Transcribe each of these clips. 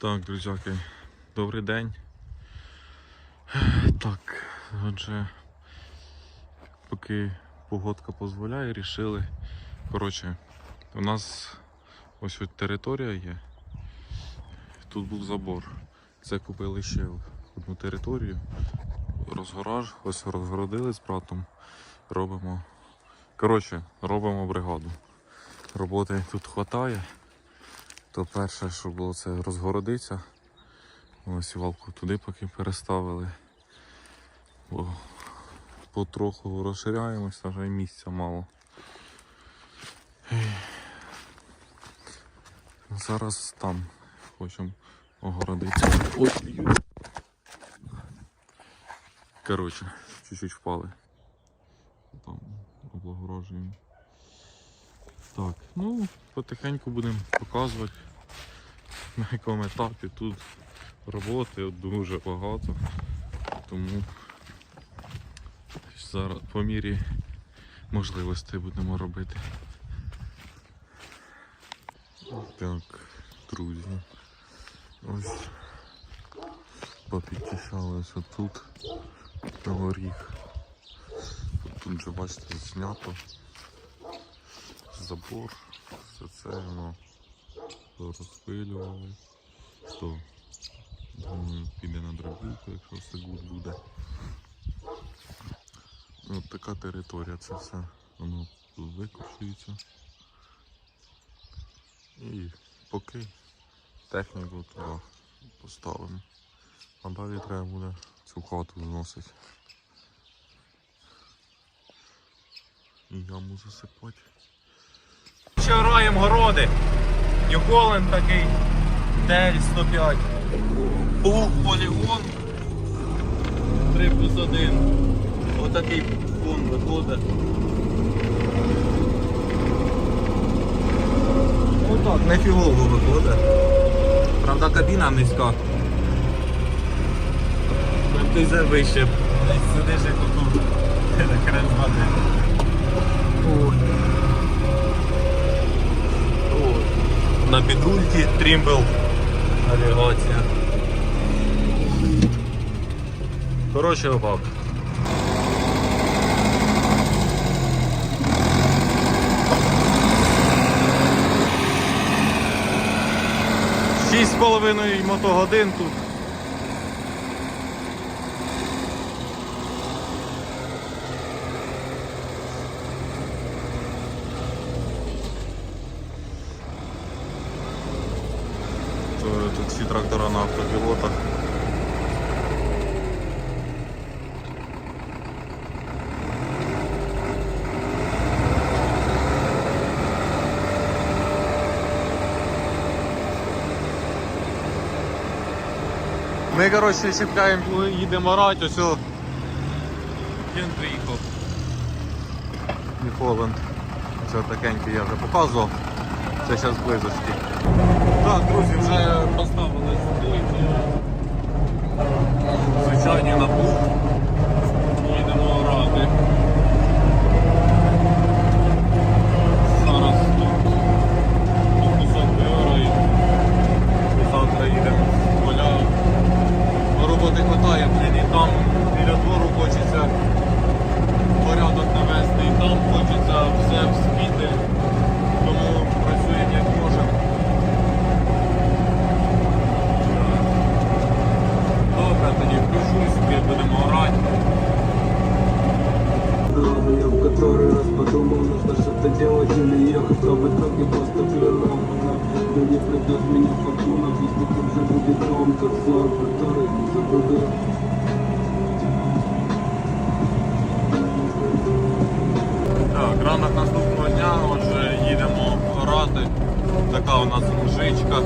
Так, друзяки, добрий день. Так, отже, поки погодка дозволяє, рішили. Коротше, у нас ось от територія є. Тут був забор. Це купили ще одну територію. Розгораж, ось розгородили з братом. Робимо. Коротше, робимо бригаду. Роботи тут вистачає. То перше, що було, це розгородиться. Ось валку туди поки переставили. Бо потроху розширяємося, вже й місця мало. Зараз там хочемо огородитися. Ой. Коротше, чуть-чуть впали. Там облагорожуємо. Так, ну, потихеньку будемо показувати, на якому етапі тут роботи дуже багато. Тому зараз по мірі можливостей будемо робити. Так, друзі. Ось попідчищали ось отут на горіх. Тут вже бачите знято забор, все це воно розпилювали, то піде на дробілку, якщо все гуд буде. От така територія, це все воно викошується. І поки техніку туди поставимо. А далі треба буде цю хату зносити. І яму засипати. Ще раємо городи. Нью-Холланд такий. Дель 105. Плуг полігон. 3 плюс 1. Отакий фон виходить. Отак, не фігово виходить. Правда, кабіна низька. Ти за вище. Сидиш як тут. Хрен знати. Ой. На підрульці трімбл навігація. Коротше, опак. Шість з половиною мотогодин тут. То Тут всі трактора на автопілотах. Ми, коротше, сіпкаємо, їдемо рать, ось о. Він приїхав. Нью-Холланд. Це такенький я вже показував. Це зараз близості. Так, друзі, вже поставили стойку. Звичайні на пух. Їдемо орати. Зараз тут тут кусок вигорає. І завтра їдемо в поля. Роботи хватає, блін, і там біля двору хочеться порядок навести, і там хочеться все вспіти. Тому працюємо як можемо. Добре, тоді включусь, ми будемо орати. Но я в который раз подумал, нужно делать или ехать, а в итоге просто на Но не придет меня фортуна, жизнь тут же будет дом, как сон, который забуду Так, ранок наступного дня, отже, їдемо орати. Така у нас мужичка.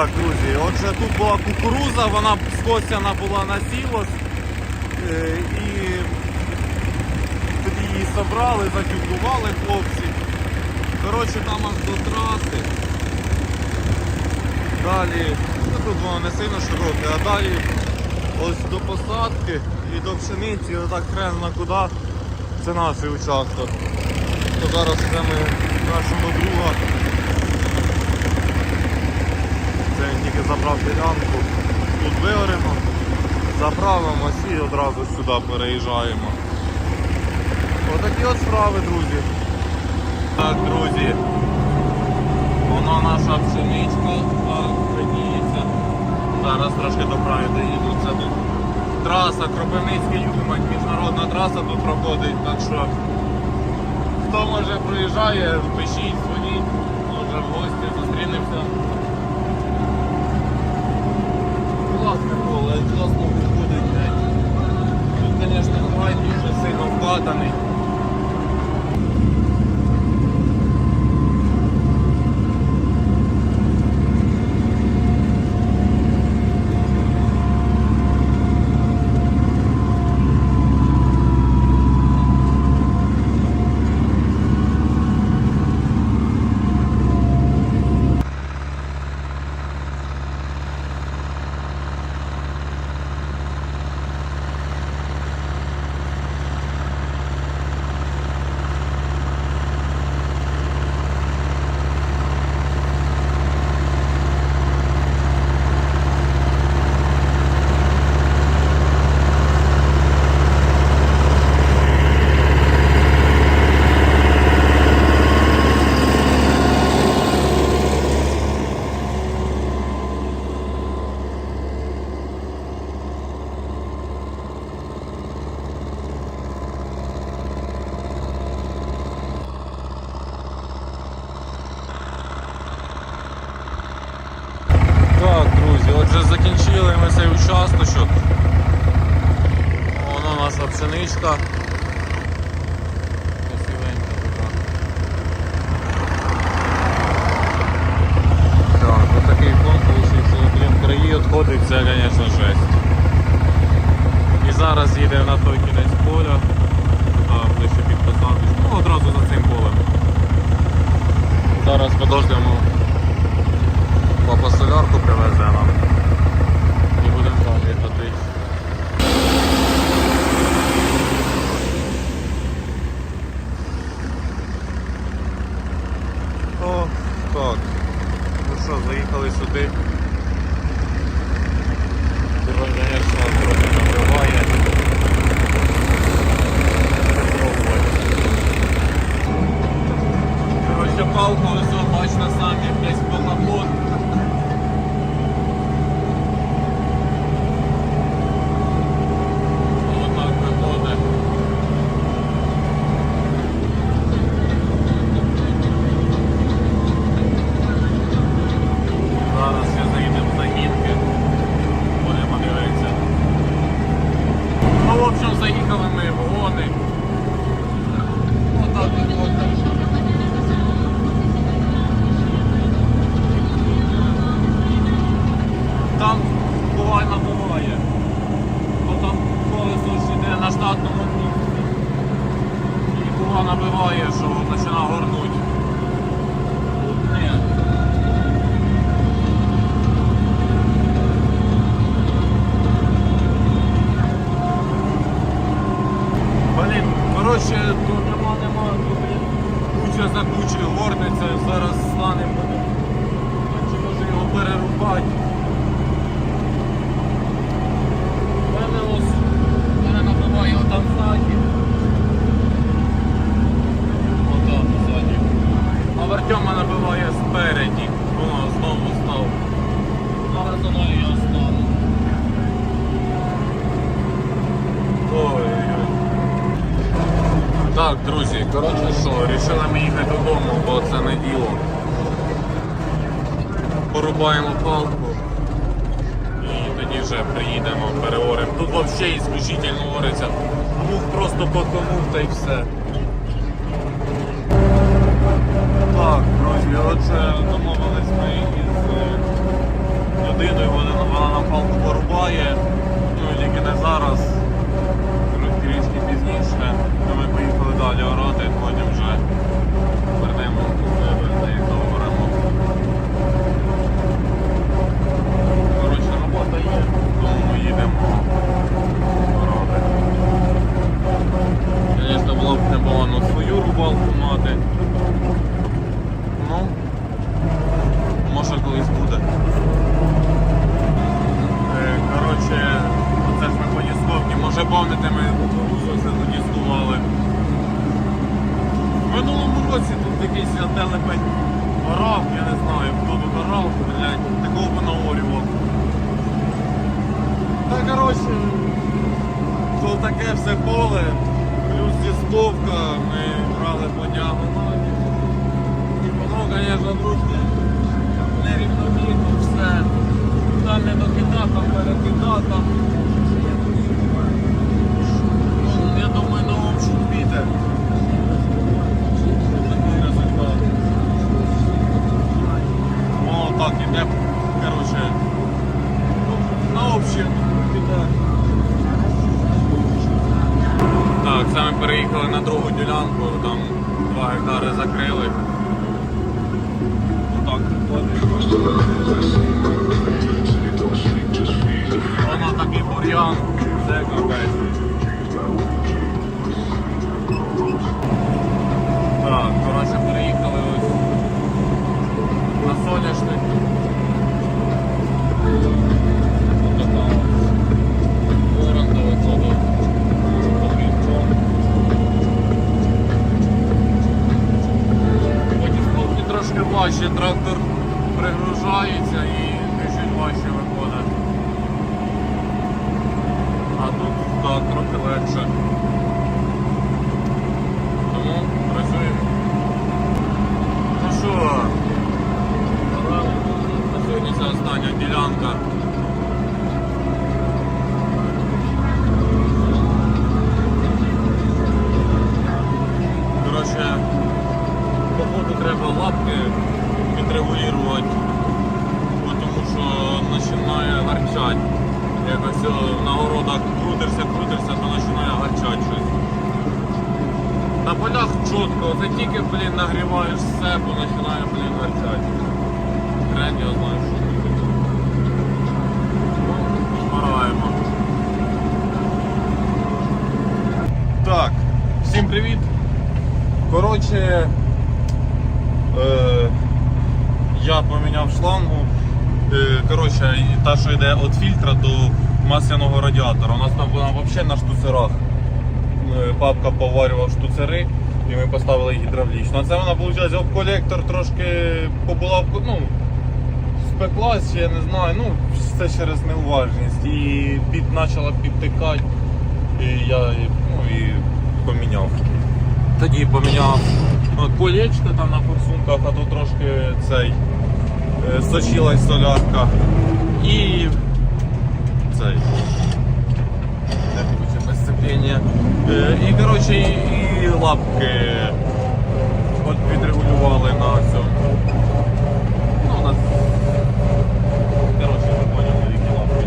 Так, друзі, отже тут була кукуруза, вона скосяна була на сілос е, і тоді її собрали, зафікували хлопці. Коротше, там аж до траси. Далі, ну тут воно не сильно широке, а далі ось до посадки і до пшениці, отак хрена куди. Це наш участок. То зараз ми нашого друга. Це він тільки забрав ділянку. Тут виоремо, заправимось і одразу сюди переїжджаємо. Отакі от справи, друзі. Так, друзі. Воно наша пшеничка, так. Зараз трошки до доїду. Це тут траса Кропивницький Юмань, міжнародна траса тут проходить, так що хто може проїжджає, пишіть, дзвоніть, може в гості зустрінемося. Класне поле, класно виходить. Тут, звісно, край дуже сильно вкатаний. Так, друзі, отже ми цей участочок. Воно наша пшеничка. Красивенька. Так, ось такий фон вийшов, краї відходить, це, звісно, жесть. І зараз їдемо на той кінець поля, туди ближче під посадочку, ну одразу за цим полем. Зараз подождемо Папа солярку привезе нам. Будемо далі. О, так. Ну що, заїхали сюди. Тепер, звісно, трохи набиває. Пробувати. Коротше, палку ось бач на самі десь покаплот. Отак виходить. Зараз ще заїдемо за гінки. Будемо дивитися. Ну, в общем, заїхали ми в гони. Отак виходить. Там буває набуває. Бо там колесо ж йде на штатному місці. І була набиває, що починає горнуть. Тут ні. Блін, коротше, тут нема, нема, тут блін, куча за кучою горниться, зараз станемо. Чи може його перерубати? мене ось мене набиває отам ззаді. Отам ззаді. А в Артема набиває спереді. Воно знову став. Зараз воно і я стану. Ой-ой-ой. Так, друзі, коротше що, рішили ми їхати не діло. Порубаємо палку. І тоді вже приїдемо, переоремо. Тут взагалі ісключительно ориться. Мух просто потонув та й все. Так, друзі, отже, домовились ми із е, людиною, вона палку порубає, ну тільки не зараз, трішки пізніше, то ми поїхали далі орати, потім вже Коротше, робота є, тому ми їдемо орати. Звісно, було б непогано свою рубалку мати. Ну, може колись буде. Е, Коротше, оце ж ми по дісковці. Може пам'ятаєте, ми кукурузу це додіскували. В минулому році тут якийсь телепень орав, я не знаю, хто тут орав, блядь, такого понаорював. Та коротше, то таке все поле, плюс дісковка, ми брали по діагоналі. І воно, звісно, трошки нерівномірно все. Там не перекидав, там. Ну, я думаю, на общу піде. Такий результат. Ну, так, іде, коротше, ну, на общу піде. Так, це ми переїхали на другу ділянку, там 2 гектари закрили. Крутишся, крутишся, то починає гарчати щось. На полях чітко, це тільки, блін, нагріваєш все, бо починає, блін, гарчати. Хрен його знає, що таке. Ну. Так, всім привіт. Коротше, е, я поміняв шлангу. Е, коротше, та, що йде від фільтра до масляного радіатора. У нас там вона взагалі на штуцерах. Е, Папка поварював штуцери і ми поставили гідравлічно. А це вона, виходить, колектор трошки побула, ну, спеклась, я не знаю, ну, це через неуважність. І під почала підтикати. І я ну, і поміняв. Тоді поміняв от, колечко там на форсунках, а то трошки цей е, сочилась солярка. І цей. Сцеплення. Е, І коротше і лапки відрегулювали на цьому. Ну, на... Коротше, ви поняли, які лапки.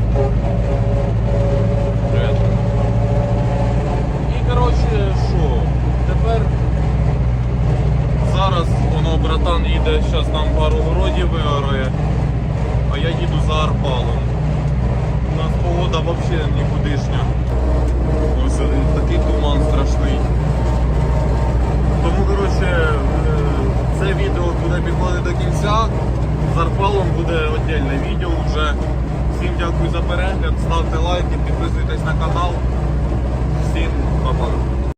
Привет. І коротше, що? Тепер зараз воно їде, зараз нам пару городів виорає, а я їду за Арпалом. У нас погода взагалі нікудишня. Ось такий туман страшний. Тому коротше, е, це відео буде підходити до кінця. З Арпалом буде віддільне відео вже. Всім дякую за перегляд, ставте лайки, підписуйтесь на канал. Всім па-па.